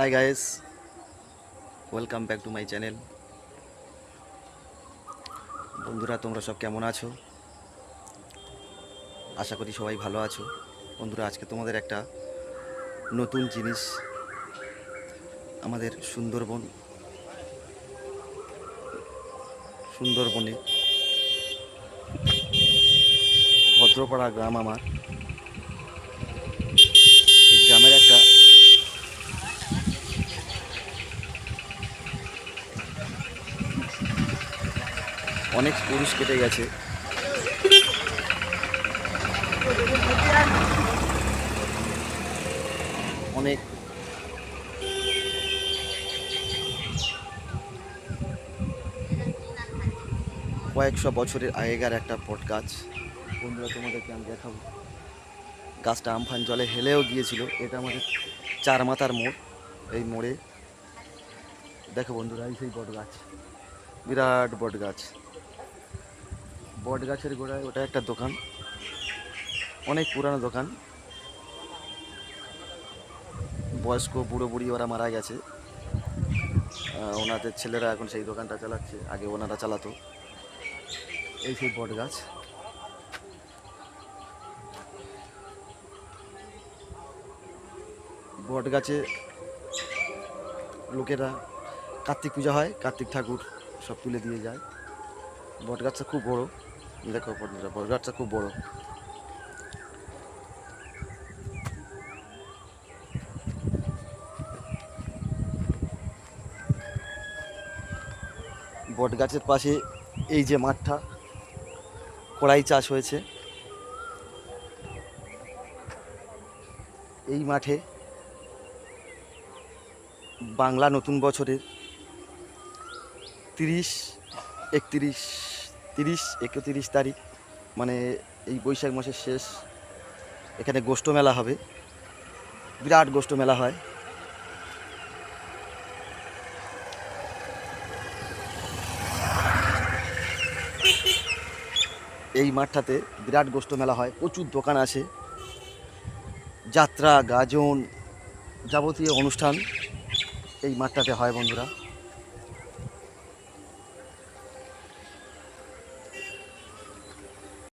Hi guys welcome back to my channel বন্ধুরা, তোমরা সব কেমন আছো? আশা করি সবাই ভালো আছো। বন্ধুরা, আজকে তোমাদের একটা নতুন জিনিস আমাদের সুন্দরবন, সুন্দরবনে ভদ্রপাড়া গ্রাম আমার এই গ্রামের একটা অনেক পুরুষ কেটে গেছে। অনেক কয়েকশো বছরের আগেকার একটা বট গাছ। বন্ধুরা, তোমাদেরকে আমি দেখাবো। গাছটা আমফান জলে হেলেও গিয়েছিল। এটা আমাদের চার মাথার মোড়, এই মোড়ে। দেখো বন্ধুরা, এই সেই বট গাছ। বিরাট বট গাছ। বট গাছের গোড়ায় ওটা একটা দোকান। অনেক পুরানো দোকান। বয়স্ক বুড়ো বুড়ি ওরা মারা গেছে। ওনাদের ছেলেরা এখন সেই দোকানটা চালাচ্ছে, আগে ওনারা চালাতো। এই সেই বট গাছ। বট গাছে লোকেরা কার্তিক পূজা হয়, কার্তিক ঠাকুর সব তুলে দিয়ে যায়। বট গাছটা খুব বড়। দেখো বন্ধুরা বট গাছটা খুব বড়। বট গাছের পাশে এই যে মাঠটা, কড়াই চাষ হয়েছে। এই মাঠে বাংলা নতুন বছরের তিরিশ, একত্রিশ তিরিশ একত্রিশ তারিখ মানে এই বৈশাখ মাসের শেষ, এখানে গোষ্ঠ মেলা হবে। বিরাট গোষ্ঠ মেলা হয়। এই মাঠটাতে বিরাট গোষ্ঠ মেলা হয়, প্রচুর দোকান আছে। যাত্রা, গাজন, যাবতীয় অনুষ্ঠান এই মাঠটাতে হয় বন্ধুরা।